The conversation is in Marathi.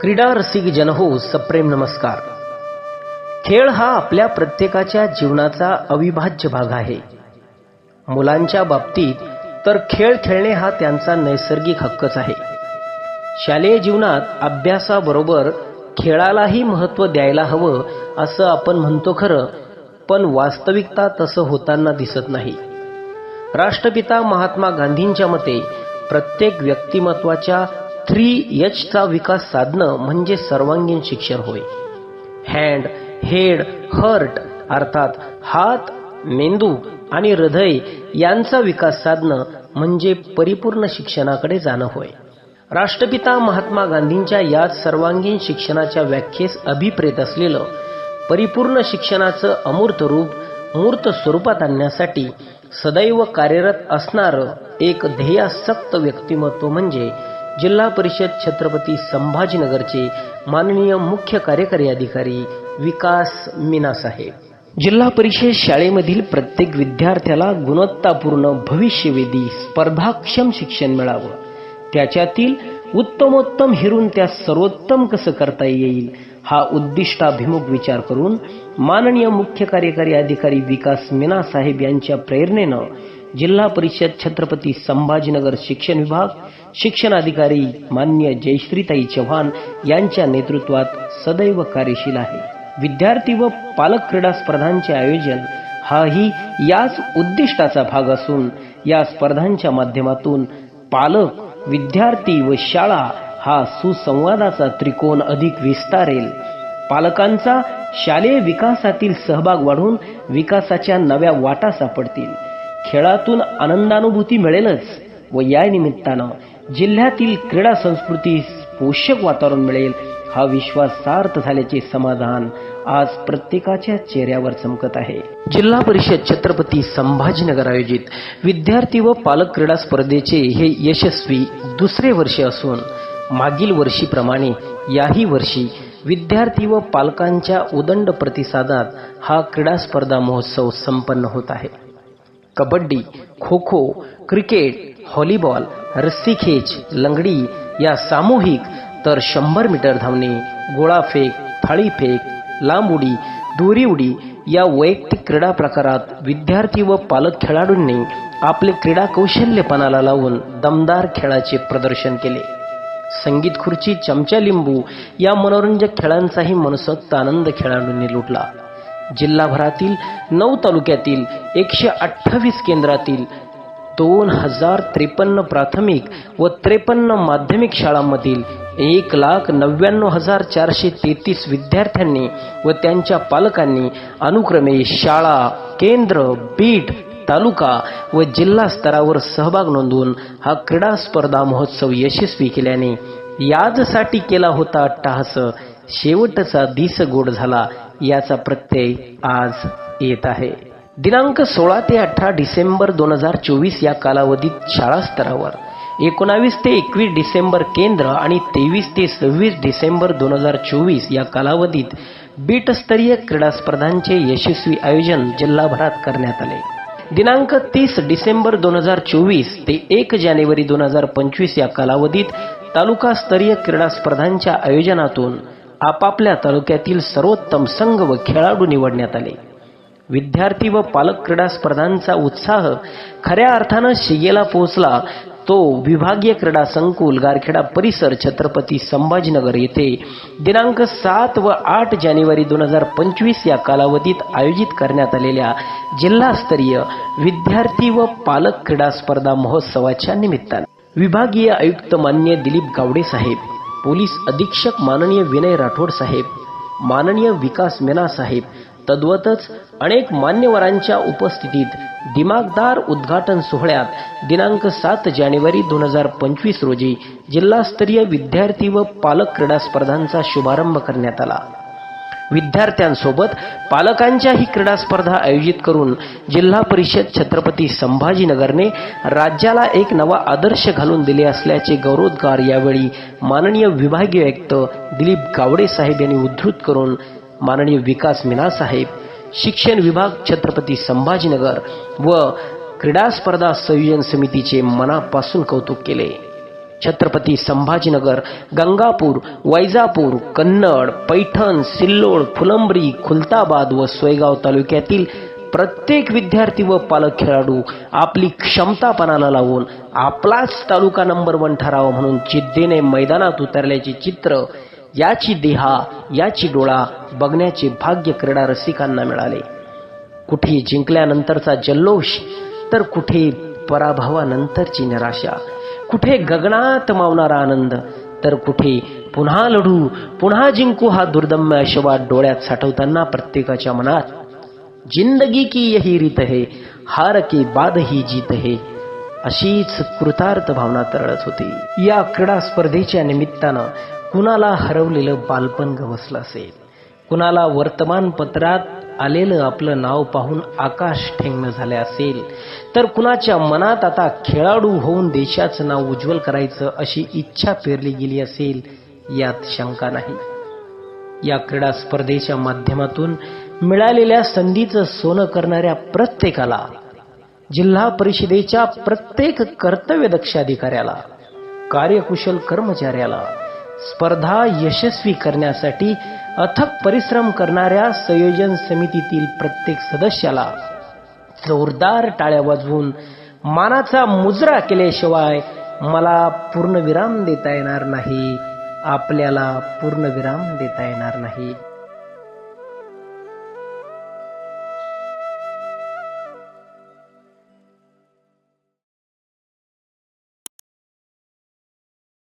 क्रीडा रसिक जनहो सप्रेम नमस्कार. खेळ हा आपल्या प्रत्येकाच्या जीवनाचा अविभाज्य भाग आहे. मुलांच्या बाबतीत तर खेळ खेळणे हा त्यांचा नैसर्गिक हक्कच आहे. शालेय जीवनात अभ्यासाबरोबर खेळालाही महत्त्व द्यायला हवं असं आपण म्हणतो खरं पण वास्तविकता तसं होताना दिसत नाही. राष्ट्रपिता महात्मा गांधींच्या मते प्रत्येक व्यक्तिमत्वाच्या थ्री एचचा विकास साधणं म्हणजे सर्वांगीण शिक्षण होय. हँड हेड हर्ट अर्थात हात मेंदू आणि हृदय यांचा विकास साधणं म्हणजे परिपूर्ण शिक्षणाकडे जाणं होय. राष्ट्रपिता महात्मा गांधींच्या याच सर्वांगीण शिक्षणाच्या व्याख्येस अभिप्रेत असलेलं परिपूर्ण शिक्षणाचं अमूर्त रूप मूर्त स्वरूपात आणण्यासाठी सदैव कार्यरत असणारं एक ध्येयासक्त व्यक्तिमत्व म्हणजे जिल्हा परिषद छत्रपती संभाजीनगरचे माननीय मुख्य कार्यकारी अधिकारी विकास मीना साहेब जिल्हा परिषद शाळेमधील प्रत्येक विद्यार्थ्याला गुणवत्तापूर्ण भविष्यवेधी स्पर्धाक्षम शिक्षण मिळावं. त्याच्यातील उत्तमोत्तम हिरून त्या सर्वोत्तम कसं करता येईल हा उद्दिष्टाभिमुख विचार करून माननीय मुख्य कार्यकारी अधिकारी विकास मीना साहेब यांच्या प्रेरणेनं जिल्हा परिषद छत्रपती संभाजीनगर शिक्षण विभाग शिक्षण अधिकारी मान्य जयश्रीताई चव्हाण यांच्या नेतृत्वात सदैव कार्यशील आहे. विद्यार्थी व पालक क्रीडा स्पर्धांचे आयोजन हाही याच उद्दिष्टाचा भाग असून या स्पर्धांच्या माध्यमातून पालक विद्यार्थी व शाळा हा सुसंवादाचा त्रिकोण अधिक विस्तारेल. पालकांचा शालेय विकासातील सहभाग वाढून विकासाच्या नव्या वाटा सापडतील. खेळातून आनंदानुभूती मिळेलच व या निमित्तानं जिल्ह्यातील क्रीडा संस्कृतीस पोषक वातावरण मिळेल हा विश्वास सार्थ झाल्याचे समाधान आज प्रत्येकाच्या चेहऱ्यावर चमकत आहे. जिल्हा परिषद छत्रपती संभाजीनगर आयोजित विद्यार्थी व पालक क्रीडा स्पर्धेचे हे यशस्वी दुसरे वर्ष असून मागील वर्षीप्रमाणे याही वर्षी विद्यार्थी व पालकांच्या उदंड प्रतिसादात हा क्रीडा स्पर्धा महोत्सव संपन्न होत आहे. कबड्डी खो खो क्रिकेट हॉलीबॉल रस्सीखेच लंगडी या सामूहिक तर शंभर मीटर धावणे गोळाफेक थाळीफेक लांब उडी दोरी उडी या वैयक्तिक क्रीडा प्रकारात विद्यार्थी व पालक खेळाडूंनी आपले क्रीडा कौशल्यपणाला लावून दमदार खेळाचे प्रदर्शन केले. संगीत खुर्ची चमचा लिंबू या मनोरंजक खेळांचाही मनसोक्त आनंद खेळाडूंनी लुटला. जिल्हाभरातील नऊ तालुक्यातील एकशे अठ्ठावीस केंद्रातील दोन हजार त्रेपन्न प्राथमिक व त्रेपन्न माध्यमिक शाळांमधील एक लाख नव्याण्णव हजार चारशे तेहतीस विद्यार्थ्यांनी व त्यांच्या पालकांनी अनुक्रमे शाळा केंद्र बीट तालुका व जिल्हा स्तरावर सहभाग नोंदवून हा क्रीडा स्पर्धा महोत्सव यशस्वी केल्याने याजसाठी केला होता अट्टाहास शेवटचा दिस गोड झाला. याचा प्रत्यय आज येत आहे. दिनांक सोळा ते अठरा डिसेंबर दोन हजार चोवीस या कालावधीत शाळा स्तरावर एकोणावीस ते एकवीस डिसेंबर केंद्र आणि तेवीस ते सव्वीस डिसेंबर दोन हजार चोवीस या कालावधीत बीटस्तरीय क्रीडा स्पर्धांचे यशस्वी आयोजन जिल्हाभरात करण्यात आले. दिनांक तीस डिसेंबर दोन हजार चोवीस ते एक जानेवारी दोन हजार पंचवीस या कालावधीत तालुकास्तरीय क्रीडा स्पर्धांच्या आयोजनातून आपापल्या तालुक्यातील सर्वोत्तम संघ व खेळाडू निवडण्यात आले. विद्यार्थी व पालक क्रीडा स्पर्धांचा उत्साह खऱ्या अर्थानं शिगेला पोहोचला तो विभागीय क्रीडा संकुल गारखेडा परिसर छत्रपती संभाजीनगर येथे दिनांक सात व आठ जानेवारी दोन हजार पंचवीस या कालावधीत आयोजित करण्यात आलेल्या जिल्हास्तरीय विद्यार्थी व पालक क्रीडा स्पर्धा महोत्सवाच्या निमित्ताने विभागीय आयुक्त मान्य दिलीप गावडे साहेब पोलीस अधीक्षक माननीय विनय राठोड साहेब माननीय विकास मेना साहेब तद्वतच अनेक मान्यवरांच्या उपस्थितीत दिमागदार उद्घाटन सोहळ्यात दिनांक सात जानेवारी दोन हजार पंचवीस रोजी जिल्हास्तरीय विद्यार्थी व पालक क्रीडा स्पर्धांचा शुभारंभ करण्यात आला. विद्यार्थ्यांसोबत पालकांच्याही क्रीडा स्पर्धा आयोजित करून जिल्हा परिषद छत्रपती संभाजीनगरने राज्याला एक नवा आदर्श घालून दिले असल्याचे गौरवोद्गार यावेळी माननीय विभागीय आयुक्त दिलीप गावडे साहेब यांनी उद्धृत करून माननीय विकास मिना साहेब शिक्षण विभाग छत्रपती संभाजीनगर व क्रीडा स्पर्धा संयोजन समितीचे मनापासून कौतुक केले. छत्रपती संभाजीनगर गंगापूर वैजापूर कन्नड पैठण सिल्लोड फुलंब्री खुलताबाद व सोयगाव तालुक्यातील प्रत्येक विद्यार्थी व पालक खेळाडू आपली क्षमता पणाला लावून आपलाच तालुका नंबर वन ठरावा म्हणून जिद्दीने मैदानात उतरल्याचे चित्र याची देहा याची डोळा बघण्याचे भाग्य क्रीडा रसिकांना मिळाले. कुठे जिंकल्यानंतरचा जल्लोष तर कुठे पराभवानंतरची निराशा. कुठे गगनात मावणारा आनंद तर कुठे पुन्हा लढू पुन्हा जिंकू हा दुर्दम्य आशीर्वाद डोळ्यात साठवताना प्रत्येकाच्या मनात. जिंदगी की यही रीत है हार के बाद ही जीत है अशीच कृतार्थ भावना तरळत होती. या क्रीडा स्पर्धेच्या निमित्तानं कुणाला हरवलेलं बालपण गवसलं असेल? कुणाला वर्तमानपत्रात आलेलं आपलं नाव पाहून आकाश ठेंगणं झाले असेल. तर कुणाच्या मनात आता खेळाडू होऊन देशाचं नाव उज्ज्वल करायचं अशी इच्छा पेरली गेली असेल यात शंका नाही. या क्रीडा स्पर्धेच्या माध्यमातून मिळालेल्या संधीचं सोनं करणाऱ्या प्रत्येकाला जिल्हा परिषदेच्या प्रत्येक कर्तव्य अधिकाऱ्याला कार्यकुशल कर्मचाऱ्याला स्पर्धा यशस्वी करण्यासाठी अथक परिश्रम करणाऱ्या संयोजन समितीतील प्रत्येक सदस्याला जोरदार टाळ्या वाजवून मानाचा मुजरा केल्याशिवाय मला पूर्णविराम देता येणार नाही. आपल्याला पूर्णविराम देता येणार नाही.